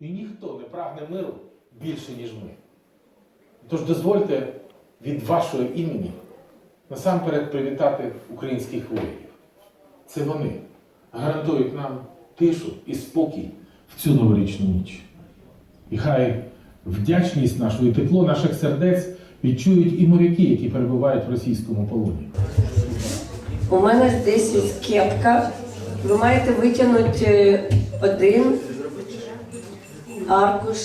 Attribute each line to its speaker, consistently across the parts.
Speaker 1: І ніхто не прагне миру більше, ніж ми. Тож дозвольте від вашого імені насамперед привітати українських воїнів. Це вони гарантують нам тишу і спокій в цю новорічну ніч. І хай вдячність нашу і тепло наших сердець відчують і моряки, які перебувають в російському полоні.
Speaker 2: У мене десь кепка. Ви маєте витягнути один аркуш.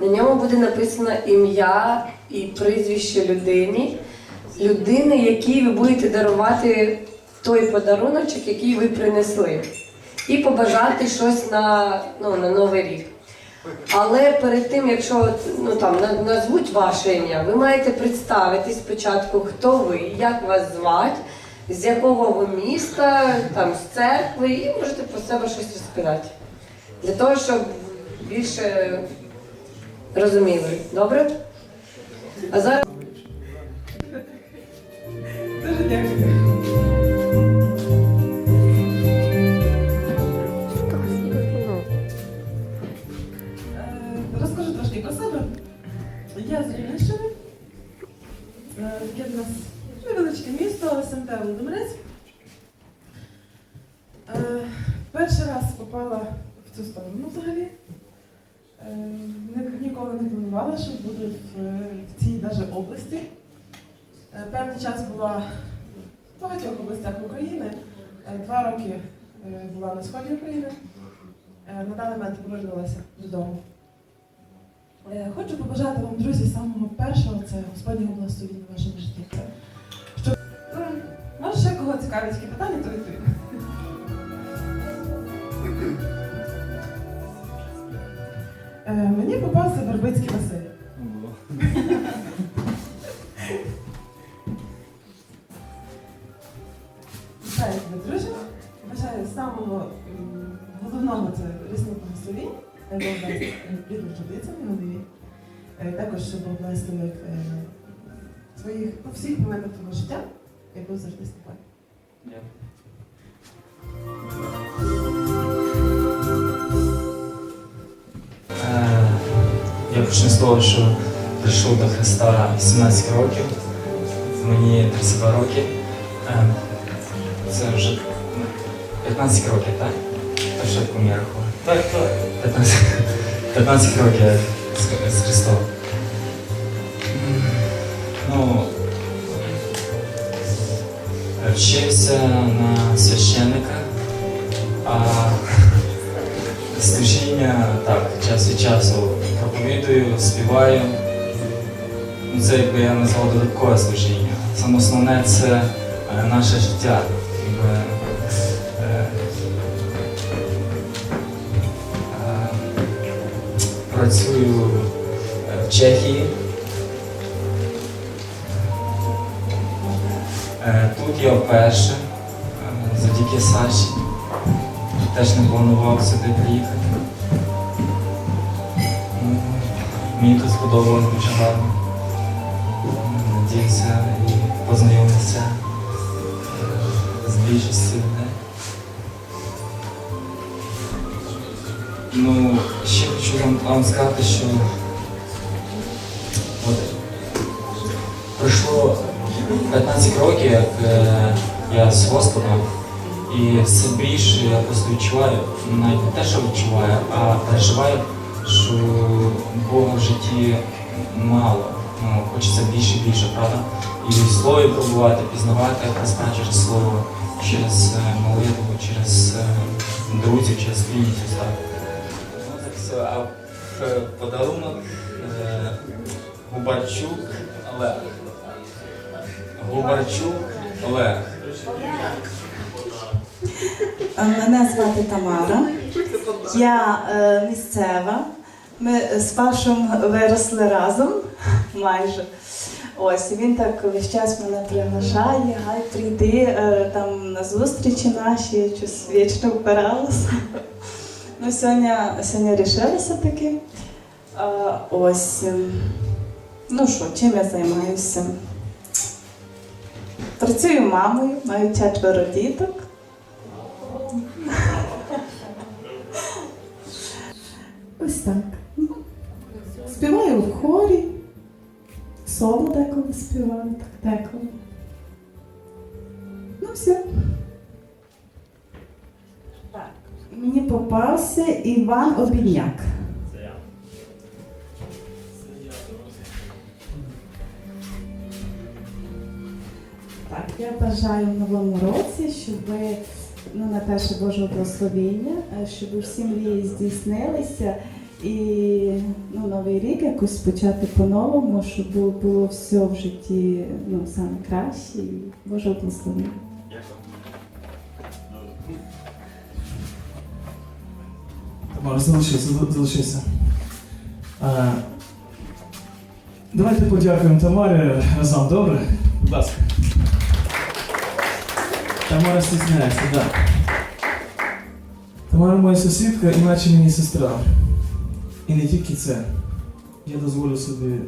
Speaker 2: На ньому буде написано ім'я і прізвище людини, людини, якій ви будете дарувати той подаруночок, який ви принесли. І побажати щось на, ну, на Новий рік. Але перед тим, якщо ну, там, назвуть ваше ім'я, ви маєте представити спочатку, хто ви, як вас звати, з якого ви міста, там, з церкви, і можете про себе щось розказати. Для того, щоб більше розуміли. Добре? А зараз.
Speaker 3: Дуже дякую. Про себе. Я з Рівненщини. Таке в нас невеличке місто, СМТ Володимирець. Е, Перший раз попала в цю сторону взагалі. Е, ні- Ніколи не планувала, що буду в, цій навіть області. Е, Певний час була в багатьох областях України. Е, Два роки була на сході України. На даний момент повернулася додому. Хочу побажати вам, друзі, самого першого це Господнього благословіння в вашому житті. Щоб, ну, може, ще кого цікавить які питання, то відповім. Мені попався Вербицький Василь. Вітаю тебе, друже. Бажаю самого головного це рісного благословіння. Дасть е, традицію на нові. Е, Також, щоб е, своїх ну, всіх моментах твого життя, як був завжди з тобою.
Speaker 4: Е, почну з того, що прийшов до Христа 17 років, мені 32 роки. Е, Це вже ну, 15 років, так? Початку я рахую. Так, так. 15, 15 років я з Христом. Ну, вчився на священника, співаю. Це якби я назвав додаткове служіння. Саме основне це е, наше життя. Е, е, працюю в Чехії. Тут я вперше, завдяки Саші. Теж не планував сюди приїхати. Мені тут сподобалось дуже гарно. Надіюся і познайомитися е, з більшістю людей. Ну, ще хочу вам, вам сказати, що от, пройшло 15 років, як е, я з Господом. І все більше я просто відчуваю, навіть не те, що відчуваю, а переживаю, що Бога в житті мало. Ну, хочеться більше і більше, правда? І в слові пробувати, пізнавати Христа через слово, через е, молитву, через е, друзів, через клієнтів. Так. Ну, так все. А е, подарунок Губарчук Олег. Губарчук Олег.
Speaker 5: Мене звати Тамара. Я е, місцева. Ми з Пашем виросли разом майже. Ось він так весь час мене приглашає, гай прийди е, там на зустрічі наші, я щось вічно впиралася. Ну, сьогодні, сьогодні рішилася таки. Ось. Ну що, чим я займаюся? Працюю мамою, маю четверо діток.
Speaker 3: Ось так. Співаю в хорі. Соло деколи співаю, так деколи. Ну, все.
Speaker 5: Так. Мені попався Іван Обідняк.
Speaker 4: Це я.
Speaker 5: Так, я бажаю в новому році, щоб ви, ну, на перше Божого благословіння, е, щоб всі мрії здійснилися і ну, новий рік якось почати по-новому, щоб було, було все в житті ну, саме краще і Божого благословіння.
Speaker 6: Тамара, залишися, зал- залишися. А, давайте подякуємо Тамарі разом, добре? Будь ласка. Тамара стісняється, так. Да. Тамара моя сусідка, іначе мені сестра. І не тільки це. Я дозволю собі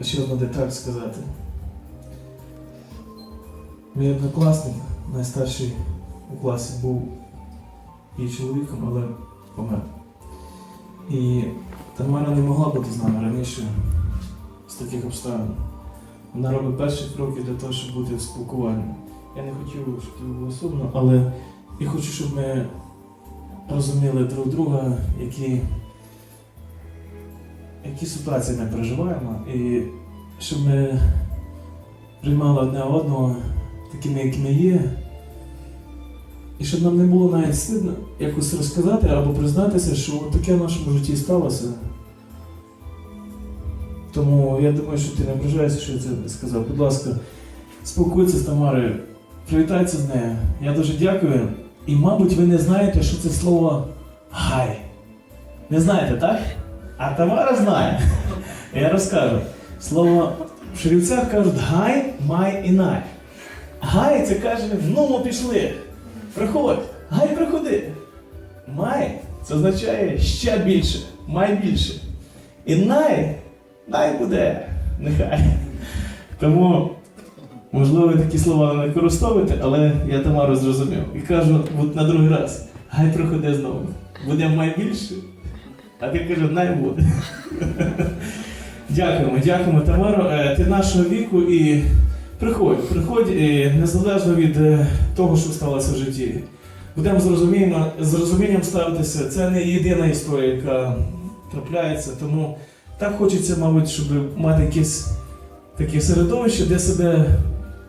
Speaker 6: ще одну деталь сказати. Мій однокласник, найстарший у класі, був її чоловіком, але помер. І Тамара не могла бути з нами раніше з таких обставин. Вона робить перші кроки для того, щоб бути в спілкуванні. Я не хотів, щоб тобі було сумно, але я хочу, щоб ми розуміли друг друга, які, які ситуації ми переживаємо, і щоб ми приймали одне одного такими, які ми є. І щоб нам не було навіть стидно якось розказати або признатися, що таке в нашому житті сталося. Тому я думаю, що ти не ображаєшся, що я це сказав. Будь ласка, спілкуйся з Тамарою, привітайся з нею. Я дуже дякую. І, мабуть, ви не знаєте, що це слово гай. Не знаєте, так? А Тамара знає. Я розкажу. Слово в шрівцях кажуть гай, май і най. Гай це каже, ну ми пішли. Приходь, гай приходи. Май це означає ще більше, май більше. І най, най буде, нехай. Тому, можливо, такі слова не використовуєте, але я Тамару зрозумів. І кажу от на другий раз, гай приходи знову. Буде май більше, а ти каже, най буде. Дякуємо, дякуємо, Тамаро. Е, Ти нашого віку і приходь, приходь е, незалежно від е, того, що сталося в житті. Будемо з розумінням, з розумінням ставитися. Це не єдина історія, яка трапляється. Тому так хочеться, мабуть, щоб мати якесь таке середовище, де себе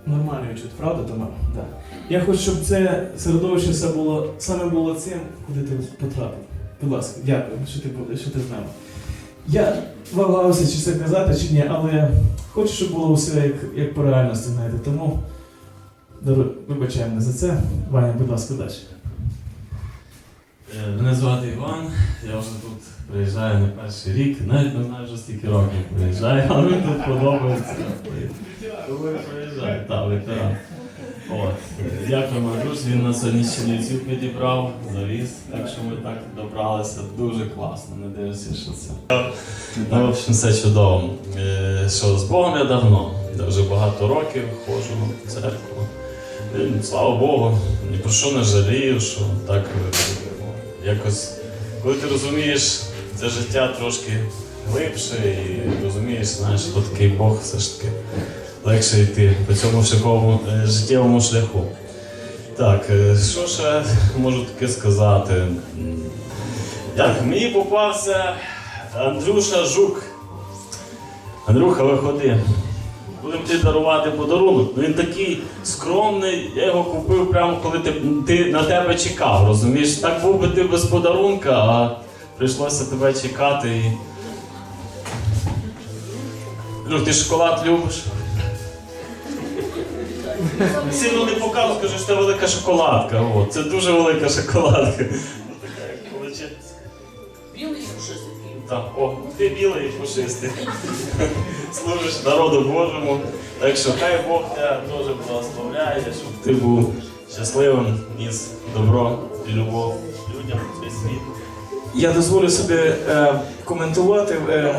Speaker 6: нормально відчути. Правда, Тамара? Да. Я хочу, щоб це середовище було саме було цим, куди ти потрапив. Будь ласка, дякую, що ти був- що ти з нами. Я вагався, чи це казати, чи ні, але хочу, щоб було все як, як по реальності, знаєте. Тому вибачай мене за це. Ваня, будь ласка, далі.
Speaker 7: Е, Мене звати Іван, я вже тут приїжджаю не перший рік, навіть не знаю вже стільки років приїжджаю, але мені тут подобається. Тому я приїжджаю, так, ветеран. Дякуємо, друж, він нас сьогодні ще Чернівців підібрав, завіз, так що ми так добралися. Дуже класно, не дивишся, що це. Ну, в общем, все чудово. Е, Що з Богом я давно, вже багато років ходжу в церкву. Е, Слава Богу, ні про що не жалію, що так якось, коли ти розумієш це життя трошки глибше і розумієш, знаєш, хто такий Бог, все ж таки легше йти по цьому шляховому е, життєвому шляху. Так, е, що ще можу таке сказати? Так, мені попався Андрюша Жук. Андрюха, виходи. Будемо тобі дарувати подарунок. Ну, Він такий скромний, я його купив прямо коли ти, ти на тебе чекав, розумієш? Так був би ти без подарунка, а прийшлося тебе чекати і. Люк, ти шоколад любиш? Сильно не показуй, скажи, що це велика шоколадка. О, це дуже велика шоколадка. Ну, така, як величезна.
Speaker 8: Білий пушистий.
Speaker 7: Так, о, ти білий і пушистий. Служиш народу Божому. Так що хай Бог тебе дуже благословляє, щоб ти був щасливим, ніс добро і любов людям цей світ.
Speaker 6: Я дозволю собі е, коментувати, е,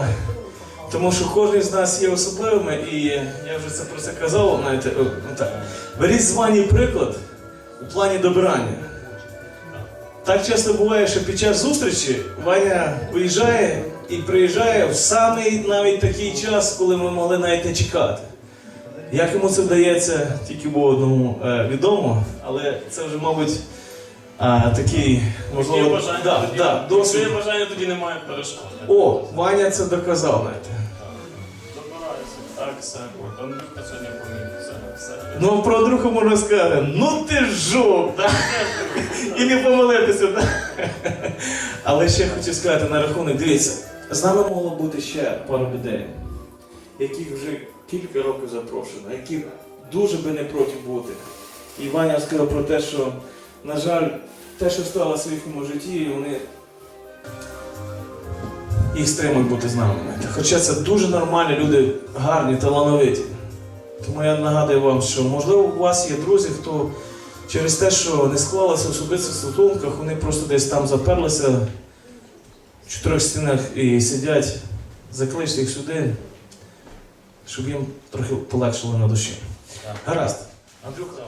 Speaker 6: тому що кожен з нас є особливими, і я вже це про це казав, знаєте, е, ну так. Беріть з Вані приклад у плані добирання. Так часто буває, що під час зустрічі Ваня виїжджає і приїжджає в самий навіть такий час, коли ми могли навіть не чекати. Як йому це вдається, тільки було одному е, відомо, але це вже, мабуть, а, такий, можливо,
Speaker 7: бажання,
Speaker 6: да,
Speaker 7: тоді,
Speaker 6: да, досвід.
Speaker 7: є бажання, тоді немає перешкод.
Speaker 6: О, Ваня це доказав, знаєте.
Speaker 7: Все. От, Андрюха сьогодні поміг. Все, все.
Speaker 6: Ну, про друга можна сказати, ну ти жук, так? І не помилитися, так? Але ще хочу сказати на рахунок, дивіться, з нами могло бути ще пара людей, яких вже кілька років запрошено, які дуже би не проти бути. І Ваня сказав про те, що, на жаль, те, що сталося в їхньому житті, вони їх стримують бути з нами. Хоча це дуже нормальні люди, гарні, талановиті. Тому я нагадую вам, що можливо у вас є друзі, хто через те, що не склалося в особистих стосунках, вони просто десь там заперлися в чотирьох стінах і сидять, закличте їх сюди, щоб їм трохи полегшило на душі. Гаразд. Андрюха,